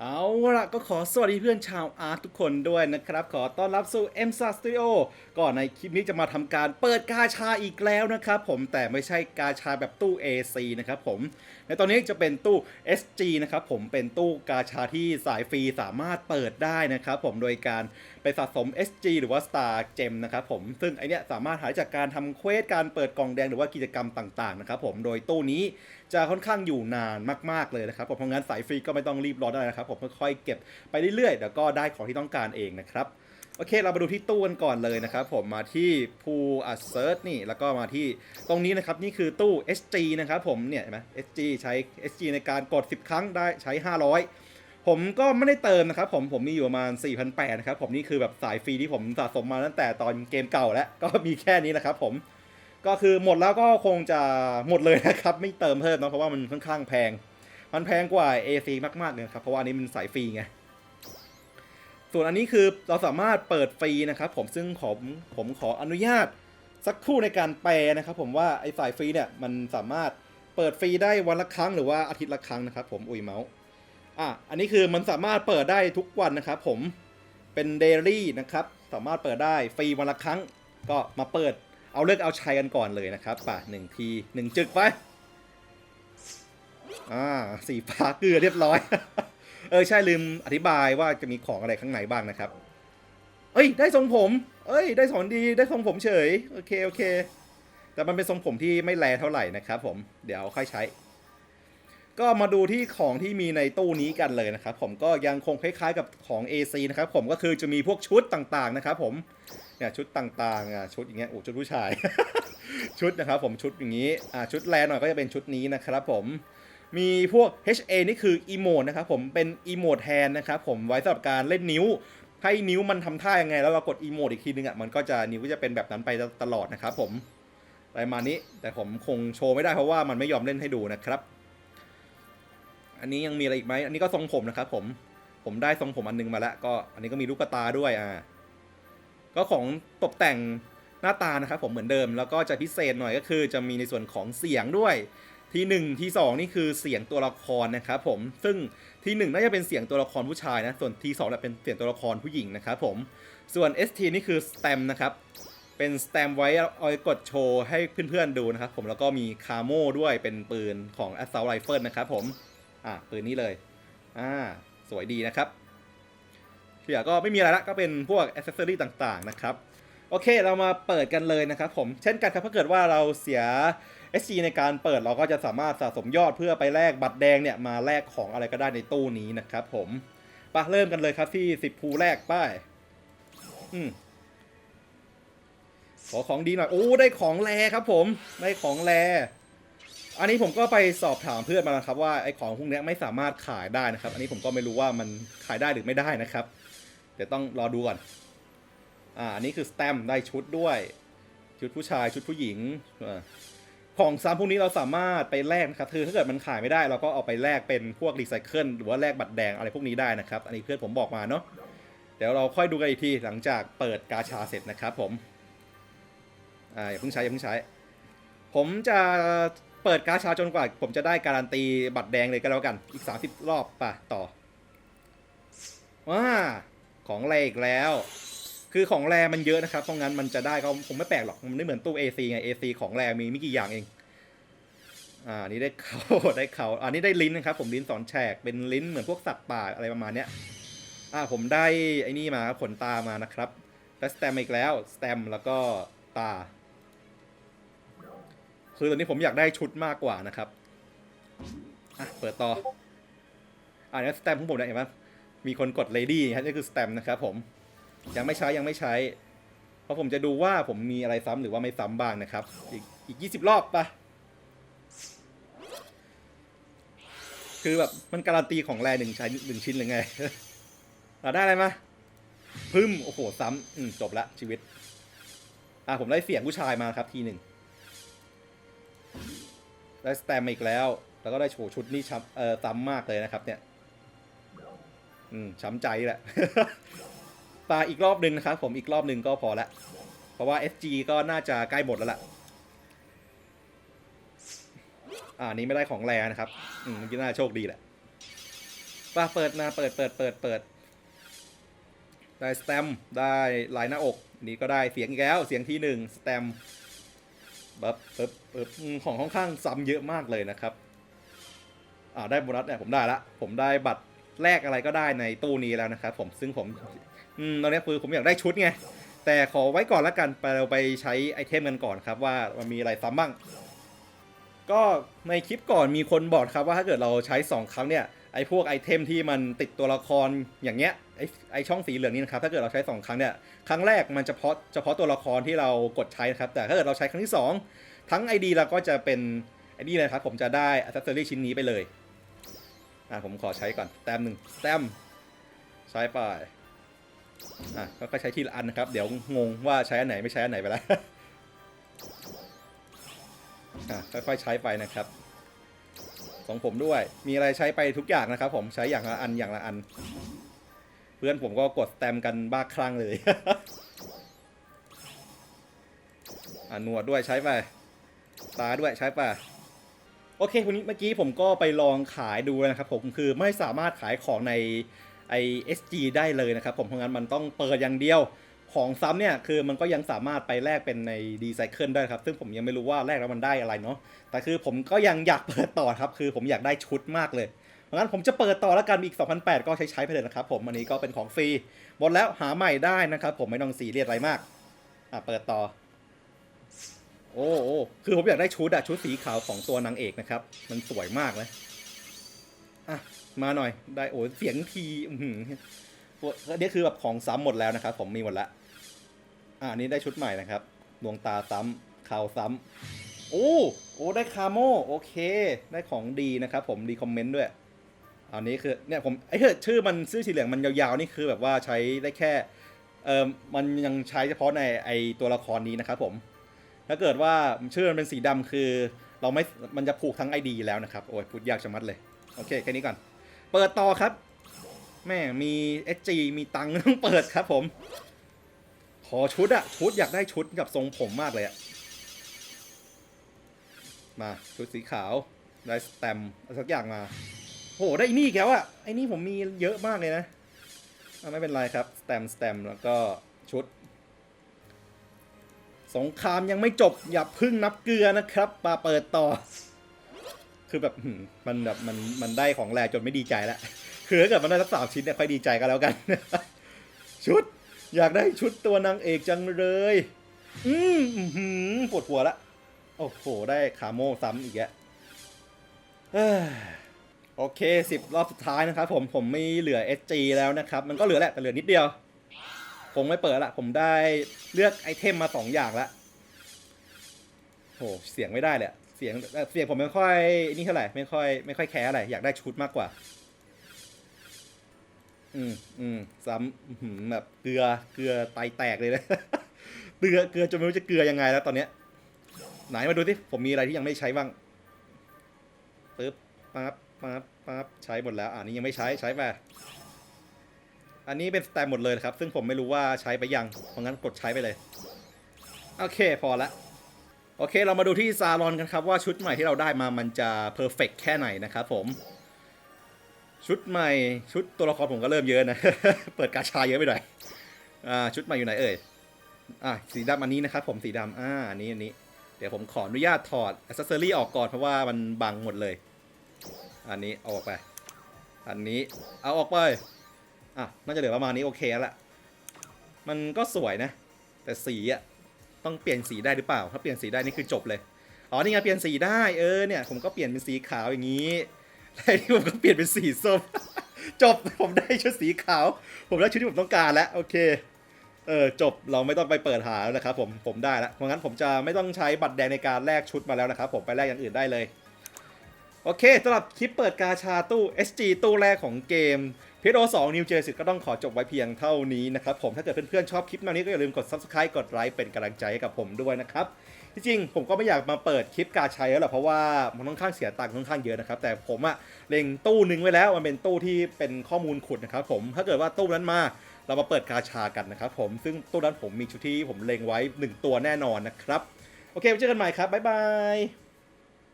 เอาละก็ขอสวัสดีเพื่อนชาวอาร์ตทุกคนด้วยนะครับ ขอต้อนรับสู่ m s a Studio ก่อนในคลิปนี้จะมาทำการเปิดกาชาอีกแล้วนะครับผมแต่ไม่ใช่กาชาแบบตู้ AC นะครับผม ในตอนนี้จะเป็นตู้ SG นะครับผมเป็นตู้กาชาที่สายฟรีสามารถเปิดได้นะครับผมโดยการไปสะสม SG หรือว่า Star Gem นะครับผมซึ่งไอเนี้ยสามารถหาจากการทำเควสการเปิดกล่องแดงหรือว่ากิจกรรมต่างๆนะครับผมโดยตู้นี้จะค่อนข้างอยู่นานมากๆเลยนะครับผมเพราะงั้นสายฟรีก็ไม่ต้องรีบร้อนได้นะครับผมค่อยๆเก็บไปเรื่อยๆเดี๋ยวก็ได้ของที่ต้องการเองนะครับ โอเค เรามาดูที่ตู้กันก่อนเลยนะครับ ผมมาที่ Pool a s e r t นี่ แล้วก็มาที่ตรงนี้นะครับ นี่คือตู้ SG นะครับผมเนี่ยเห็นไหม SG ใช้ SG ในการกด 10 ครั้งได้ใช้ 500 ผมก็ไม่ได้เติมนะครับ ผมผมมีอยู่ประมาณ4,800นะครับผมนี่คือแบบสายฟรีที่ผมสะสมมาตั้งแต่ตอนเกมเก่าแล้ว ก็มีแค่นี้นะครับผมก็คือหมดแล้วก็คงจะหมดเลยนะครับ ไม่เติมเพิ่มเนอะเพราะว่ามันค่อนข้างแพง มันแพงกว่า AC มากๆเลยครับเพราะว่านนี้มันสายฟรีไง ส่วนอันนี้คือเราสามารถเปิดฟรีนะครับผมซึ่งผมผมขออนุญาตสักครู่ในการแปลนะครับผมว่าไอ้สายฟรีเนี่ยมันสามารถเปิดฟรีได้วันละครั้งหรือว่าอาทิตย์ละครั้งนะครับผมอุ้ยเมาส์อะอันนี้คือมันสามารถเปิดได้ทุกวันนะครับผมเป็นเดลี่นะครับสามารถเปิดได้ฟรีวันละครั้ง ก็มาเปิดเอาเลือกเอาชัยกันก่อนเลยนะครับป่ะหนึ่งทีหนึ่งจึกไปอ่าสีฟ้าเกลือเรียบร้อย เออใช่ลืมอธิบายว่าจะมีของอะไรข้างในบ้างนะครับ เอ้ย ได้ทรงผม เอ้ย ได้สอนดีได้ทรงผมเฉยโอเคโอเค แต่มันเป็นทรงผมที่ไม่แลเท่าไหร่นะครับผมเดี๋ยวค่อยใช้ ก็มาดูที่ของที่มีในตู้นี้กันเลยนะครับ ผมก็ยังคงคล้ายๆกับของ AC นะครับผมก็คือจะมีพวกชุดต่างๆนะครับ ผมเนี่ยชุดต่างๆอะชุดอย่างเงี้ยโอ้ชุดผู้ชาย ชุดนะครับ ผมชุดอย่างนี้อ่าชุดแลหน่อยก็จะเป็นชุดนี้นะครับ ผม มีพวก HA นี่คืออีโมดนะครับผมเป็นอีโมดแทนนะครับผมไว้สำหรับการเล่นนิ้ว ให้นิ้วมันทำท่ายังไง แล้วเรากดอีโมดอีกทีนึงอะมันก็จะนิ้วก็จะเป็นแบบนั้นไปตลอดนะครับผมประมาณนี้แต่ผมคงโชว์ไม่ได้เพราะว่ามันไม่ยอมเล่นให้ดูนะครับ อันนี้ยังมีอะไรอีกไหมอันนี้ก็ทรงผมนะครับผมผมได้ทรงผมอันนึงมาแล้วก็อันนี้ก็มีลูกตาด้วยอ่าก็ของตกแต่งหน้าตานะครับผมเหมือนเดิมแล้วก็จะพิเศษหน่อยก็คือจะมีในส่วนของเสียงด้วย ทีหนึ่งทีสองนี่คือเสียงตัวละครนะครับผมซึ่งทีหนึ่งน่าจะเป็นเสียงตัวละครผู้ชายนะส่วนทีสองเป็นเสียงตัวละครผู้หญิงนะครับผมส่วน ST นี่คือส t ตมนะครับเป็นส t ตมไว้เอากดโชว์ให้เพื่อนๆดูนะครับผมแล้วก็มีคาโมด้วยเป็นปืนของ Assault Rifle นะครับผมอะปืนนี้เลยอ่าสวยดีนะครับที่เหลือก็ไม่มีอะไรละก็เป็นพวกอ c เซสซอรี่ต่างๆนะครับ โอเค เรามาเปิดกันเลยนะครับผม เช่นกันครับถ้าเกิดว่าเราเสีย SG ในการเปิดเราก็จะสามารถสะสมยอดเพื่อไปแลกบัตรแดงเนี่ยมาแลกของอะไรก็ได้ในตู้นี้นะครับผมปะเริ่มกันเลยครับที่10ภูแรกป้ายอืมขอของดีหน่อย โอ้ ได้ของแรครับผม ได้ของแร อันนี้ผมก็ไปสอบถามเพื่อนมาแล้วครับว่าไอ้ของพวกนี้ไม่สามารถขายได้นะครับ อันนี้ผมก็ไม่รู้ว่ามันขายได้หรือไม่ได้นะครับ เดี๋ยวต้องรอดูก่อน อ่าอันนี้คือสแตมได้ชุดด้วย ชุดผู้ชายชุดผู้หญิงอของซ้ำพวกนี้เราสามารถไปแลกนะครับคือถ้าเกิดมันขายไม่ได้เราก็เอาไปแลกเป็นพวกรีไซเคิลหรือว่าแลกบัตรแดงอะไรพวกนี้ได้นะครับ อันนี้เพื่อนผมบอกมาเนาะเดี๋ยวเราค่อยดูกันอีกทีหลังจากเปิดกาชาเสร็จนะครับผมอ่าอย่าเพิ่งใช้อย่าเพิ่งใช้ ผมจะเปิดกาชาจนกว่า ผมจะได้การันตีบัตรแดงเลยก็แล้วกัน อีก 30 รอบป่ะต่อว้าของแรอีกแล้ว คือของแรมันเยอะนะครับเพราะงั้นมันจะได้ก็คงไม่แปลกหรอก มันไม่เหมือนตู้ AC ไง AC ของแรมีไม่กี่อย่างเอง อ่านี่ได้เขาได้เขาอันนี้ได้ลิ้นนะครับ ผมลิ้นสอนแฉกเป็นลิ้นเหมือนพวกสัตว์ป่าอะไรประมาณเนี้ย อ่าผมได้ไอ้นี่มาครับขนตามานะครับได้วสแตมอีกแล้วสแตมแล้วก็ตา คือตอนนี้ผมอยากได้ชุดมากกว่านะครับอะเปิดต่ออ่านี่สแตมของผมเนี่ยเห็นไหมมีคนกด lady ครับนี่คือสแตมนะครับผม ยังไม่ใช้ยังไม่ใช้ เพราะผมจะดูว่าผมมีอะไรซ้ำหรือว่าไม่ซ้ำบ้างนะครับ อีกอีกยี่สิบรอบปะคือแบบมันการันตีของแรหนึ่งใช้หนึ่งชิ้นหรือไงอะได้อะไรมาพึ่มโอ้โหซ้ำอืมจบละชีวิต อะผมได้เสียงผู้ชายมาครับทีหนึ่งได้สแตมมาอีกแล้ว แล้วก็ได้โชว์ชุดนี่ช้ำเอ่อซ้ำมากเลยนะครับ เนี่ย อืมช้ำใจแหละ ปาอีกรอบหนึ่งนะครับผมอีกรอบหนึ่งก็พอละเพราะว่า SG ก็น่าจะใกล้หมดแล้วล่ะอ่าอันนี้ไม่ได้ของแรนะครับ อืมเมื่อกี้น่าโชคดีแหละป่ะเปิดนะเปิดเปิดเปิดเปิด ได้สแตมได้ลายหน้าอก นี้ก็ได้เสียงอีกแล้ว เสียงที่หนึ่งสแตมป์ปึ๊บบปึ๊บอืมของค่อนข้างซ้ำเยอะมากเลยนะครับ อ่าได้โบนัสเนี่ยผมได้ละ ผมได้บัตร แลกอะไรก็ได้ในตู้นี้แล้วนะครับผมซึ่งผมอตอนนี้คือผมอยากได้ชุดไง แต่ขอไว้ก่อนละกันไปเราไปใช้ไอเทมกันก่อนครับว่ามันมีอะไรซ้ำบ้าง ก็ในคลิปก่อนมีคนบอกครับว่าถ้าเกิดเราใช้ 2 ครั้งเนี่ยไอ้พวกไอเทมที่มันติดตัวละครอย่างเงี้ยไอไอช่องสีเหลืองนี้นะครับถ้าเกิดเราใช้ 2 ครั้งเนี่ยครั้งแรกมันเฉพาะเฉพาะตัวละครที่เรากดใช้นะครับแต่ถ้าเกิดเราใช้ครั้งที่ 2 ทั้ง ID เราก็จะเป็นไอ้นี่เลยครับผมจะได้อัซเซอรี่ชิ้นนี้ไปเลย อะผมขอใช้ก่อน แต้มหนึ่งแต้มใช้ไปอะก็ใช้ทีละอันนะครับ เดี๋ยวงงว่าใช้อันไหนไม่ใช้อันไหนไปแล้วอะค่อยๆใช้ไปนะครับของผมด้วย มีอะไรใช้ไปทุกอย่างนะครับ ผมใช้อย่างละอันอย่างละอัน เพื่อนผมก็กดแต้มกันบ้าคลั่งเลยอะหนวดด้วยใช้ไปตาด้วยใช้ไป โอเคคนนี้เมื่อกี้ผมก็ไปลองขายดูนะครับผมคือไม่สามารถขายของในไอ SG ได้เลยนะครับผมเพราะงั้นมันต้องเปิดอย่างเดียวของซ้ำเนี่ยคือมันก็ยังสามารถไปแลกเป็นในดีไซเคิลได้ครับ ซึ่งผมยังไม่รู้ว่าแลกแล้วมันได้อะไรเนาะแต่คือผมก็ยังอยากเปิดต่อครับ คือผมอยากได้ชุดมากเลยเพราะงั้นผมจะเปิดต่อแล้วกันอีก 2008 ก็ใช้ใช้ไปเลยนะครับผมอันนี้ก็เป็นของฟรีหมดแล้วหาใหม่ได้นะครับผมไม่ต้องซีเรียสอะไรมากอะเปิดต่อ โอ้โอ้คือผมอยากได้ชุดอะชุดสีขาวของตัวนางเอกนะครับ มันสวยมากเลยอะมาหน่อยได้โอ้เสียงทีอื้อหืออันนี้คือแบบของซ้ำหมดแล้วนะครับผมมีหมดละอ่านนี้ได้ชุดใหม่นะครับดวงตาซ้ำข่าวซ้ำโอ้โอ้ได้คาโมโอเค ได้ของดีนะครับ ผมดีคอมเมนต์ด้วยอันนี้คือเนี่ยผมไอ้เหี้ยชื่อมันชื่อสีเหลืองมันยาวๆนี่คือแบบว่าใช้ได้แค่เออมันยังใช้เฉพาะในไอตัวละครนี้นะครับผม ถ้าเกิดว่าชื่อมันเป็นสีดำคือ เราไม่มันจะผูกทั้ง ID แล้วนะครับ โอ้ยพูดยากชะมัดเลย โอเค แค่นี้ก่อน เปิดต่อครับ แม่มี SG มีตังต้องเปิดครับผม ขอชุดอะชุดอยากได้ชุดกับทรงผมมากเลยอะมาชุดสีขาวได้สแตมสักอย่างมาโหได้ไอ้นี่อีกแล้วอะไอ้นี่ผมมีเยอะมากเลยนะ ไม่เป็นไรครับสแตมสแตมแล้วก็ชุด สงครามยังไม่จบอย่าพึ่งนับเกลือนะครับมาเปิดต่อ คือแบบมันแบบมันมันได้ของแรจนไม่ดีใจแล้วคือถ้าเกิดมันได้สักสามชิ้นเนี่ยค่อยดีใจกันแล้วกัน ชุด อยากได้ชุดตัวนางเอกจังเลย อืมอื้อหือปวดหัวละ โอ้โห ได้คาโม่ซ้ำอีกแล้วโอเคสิบรอบสุดท้ายนะครับผมผมไม่เหลือ SG แล้วนะครับ มันก็เหลือแหละแต่เหลือนิดเดียว ผมไม่เปิดละ ผมได้เลือกไอเทมมาสองอย่างละโหเสียงไม่ได้เลยเสียงเสียงผมไม่ค่อยนี่เท่าไหร่ไม่ค่อยไม่ค่อยแคร์อะไร อยากได้ชุดมากกว่า อืมอืมซ้ำแบบเกลือเกลือไตแตกเลยนะเกลือเกลือจนไม่รู้จะเกลือยังไงแล้วตอนเนี้ย ไหนมาดูสิผมมีอะไรที่ยังไม่ใช้บ้างปึ๊บปั๊บปั๊บปั๊บใช้หมดแล้ว อ่านี้ยังไม่ใช้ใช้ไป อันนี้เป็นสแตมหมดเลยครับ ซึ่งผมไม่รู้ว่าใช้ไปยัง เพราะงั้นกดใช้ไปเลย โอเคพอละโอเค เรามาดูที่ซาลอนกันครับว่าชุดใหม่ที่เราได้มามันจะเพอร์เฟกแค่ไหนนะครับผม ชุดใหม่ชุดตัวละครผมก็เริ่มเยอะนะ เปิดกาชาเยอะไปหน่อยอ่าชุดใหม่อยู่ไหนเอ่ยอ่าสีดำอันนี้นะครับผมสีดำอ่าอันนี้อันนี้ เดี๋ยวผมขออนุญาตถอดอ c เซอรี่ออกก่อนเพราะว่ามันบังหมดเลย อันนี้เอาออกไป อันนี้เอาออกไป อะน่าจะเหลือประมาณนี้โอเคแล้วละมันก็สวยนะ แต่สีอะต้องเปลี่ยนสีได้หรือเปล่า ถ้าเปลี่ยนสีได้นี่คือจบเลยอ๋อนี่ไงเปลี่ยนสีได้เออเนี่ยผมก็เปลี่ยนเป็นสีขาวอย่างนี้แล้วนี่ผมก็เปลี่ยนเป็นสีส้ม จบผมได้ชุดสีขาว ผมได้ชุดที่ผมต้องการแล้วโอเคเออจบเราไม่ต้องไปเปิดหาแล้วนะครับผมผมได้แล้วเพราะงั้นผมจะไม่ต้องใช้บัตรแดงในการแลกชุดมาแล้วนะครับผมไปแลกอย่างอื่นได้เลย โอเคสำหรับคลิปเปิดกาชาตู้ SG ตู้แรกของเกม p o 2 New Jersey ก็ต้องขอจบไว้เพียงเท่านี้นะครับผมถ้าเกิดเพื่อนๆชอบคลิปแนวนี้ก็อย่าลืมกด Subscribe กดไลค์เป็นกำลังใจให้กับผมด้วยนะครับที่จริงผมก็ไม่อยากมาเปิดคลิปกาชัยแล้วหรอกเพราะว่ามันค่อนข้างเสียตังค์ค่อนข้างเยอะนะครับแต่ผมอะเล็งตู้หนึ่งไว้แล้วมันเป็นตู้ที่เป็นข้อมูลขุดนะครับผมถ้าเกิดว่าตู้นั้นมาเรามาเปิดกาชากันนะครับผมซึ่งตู้นั้นผมมีชุดที่ผมเล็งไว้หนึ่งตัวแน่นอนนะครับโอเคไว้เจอกันใหม่ครับบ๊ายบาย